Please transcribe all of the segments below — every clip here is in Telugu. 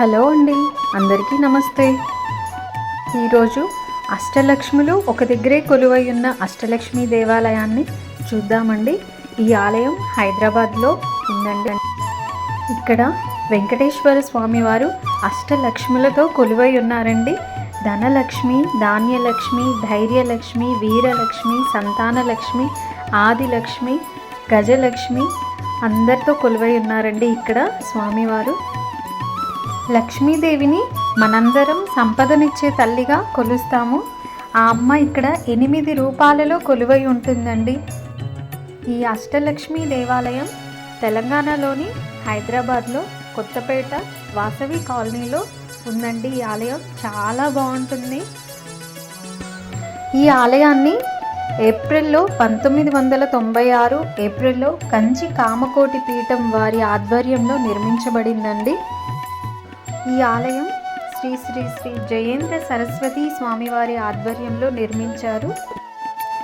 హలో అండి అందరికీ నమస్తే. ఈరోజు అష్టలక్ష్ములు ఒక దగ్గరే కొలువై ఉన్న అష్టలక్ష్మి దేవాలయాన్ని చూద్దామండి. ఈ ఆలయం హైదరాబాద్లో ఉందండి. ఇక్కడ వెంకటేశ్వర స్వామివారు అష్టలక్ష్ములతో కొలువై ఉన్నారండి ధనలక్ష్మి ధాన్యలక్ష్మి ధైర్యలక్ష్మి వీరలక్ష్మి సంతానలక్ష్మి ఆదిలక్ష్మి గజలక్ష్మి అందరితో కొలువై ఉన్నారండి ఇక్కడ స్వామివారు. లక్ష్మీదేవిని మనందరం సంపదనిచ్చే తల్లిగా కొలుస్తాము. ఆ అమ్మ ఇక్కడ ఎనిమిది రూపాలలో కొలువై ఉంటుందండి. ఈ అష్టలక్ష్మి దేవాలయం తెలంగాణలోని హైదరాబాద్లో కొత్తపేట వాసవి కాలనీలో ఉందండి. ఈ ఆలయం చాలా బాగుంటుంది. ఈ ఆలయాన్ని ఏప్రిల్లో పంతొమ్మిది వందల తొంభై ఆరు ఏప్రిల్లో కంచి కామకోటి పీఠం వారి ఆధ్వర్యంలో నిర్మించబడిందండి. ఈ ఆలయం శ్రీ శ్రీ శ్రీ జయేంద్ర సరస్వతి స్వామివారి ఆధ్వర్యంలో నిర్మించారు.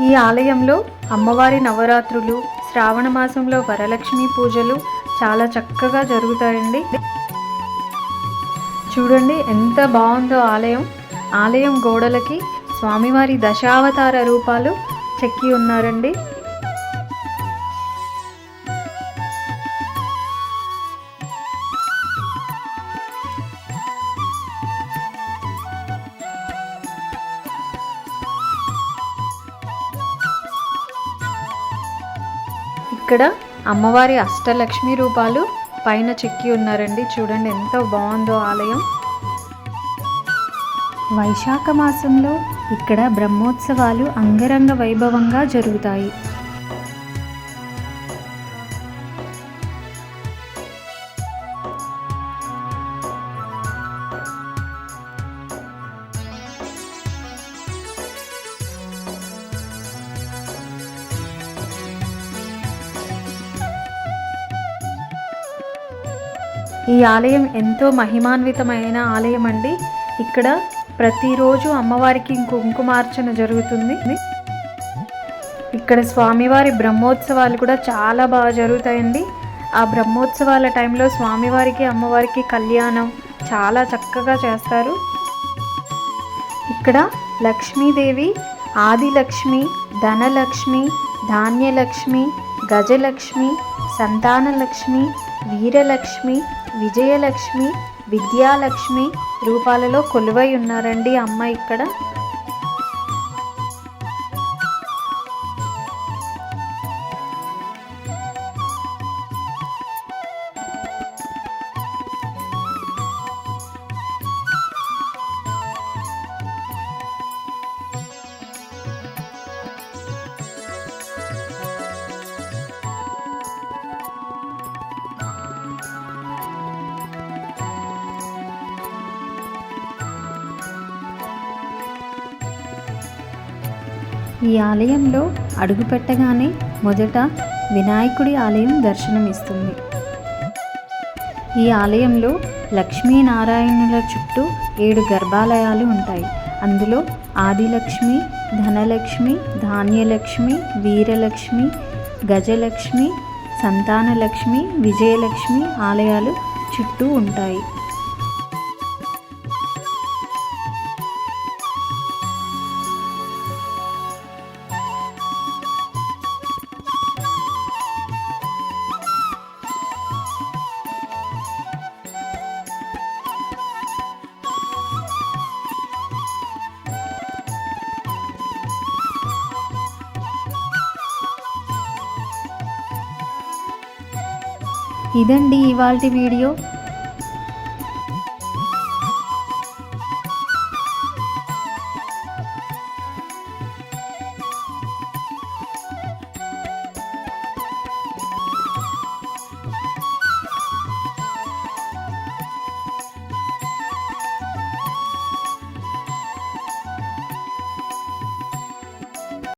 ఈ ఆలయంలో అమ్మవారి నవరాత్రులు శ్రావణ మాసంలో వరలక్ష్మి పూజలు చాలా చక్కగా జరుగుతాయండి. చూడండి ఎంత బాగుందో ఆలయం. ఆలయం గోడలకి స్వామివారి దశావతార రూపాలు చెక్కి ఉన్నారండి. ఇక్కడ అమ్మవారి అష్టలక్ష్మి రూపాలు పైన చెక్కి ఉన్నారండి. చూడండి ఎంత బాగుందో ఆలయం. వైశాఖ మాసంలో ఇక్కడ బ్రహ్మోత్సవాలు అంగరంగ వైభవంగా జరుగుతాయి. ఈ ఆలయం ఎంతో మహిమాన్వితమైన ఆలయం అండి. ఇక్కడ ప్రతిరోజు అమ్మవారికి కుంకుమార్చన జరుగుతుంది. ఇక్కడ స్వామివారి బ్రహ్మోత్సవాలు కూడా చాలా బాగా జరుగుతాయండి. ఆ బ్రహ్మోత్సవాల టైంలో స్వామివారికి అమ్మవారికి కళ్యాణం చాలా చక్కగా చేస్తారు. ఇక్కడ లక్ష్మీదేవి ఆదిలక్ష్మి ధనలక్ష్మి ధాన్యలక్ష్మి గజలక్ష్మి సంతానలక్ష్మి వీరలక్ష్మి విజయలక్ష్మి విద్యాలక్ష్మి రూపాలలో కొలువై ఉన్నారండి అమ్మ ఇక్కడ. ఈ ఆలయంలో అడుగుపెట్టగానే మొదట వినాయకుడి ఆలయం దర్శనమిస్తుంది. ఈ ఆలయంలో లక్ష్మీనారాయణుల చుట్టూ ఏడు గర్భాలయాలు ఉంటాయి. అందులో ఆదిలక్ష్మి ధనలక్ష్మి ధాన్యలక్ష్మి వీరలక్ష్మి గజలక్ష్మి సంతానలక్ష్మి విజయలక్ష్మి ఆలయాలు చుట్టూ ఉంటాయి. ఇదండి ఇవాళ వీడియో.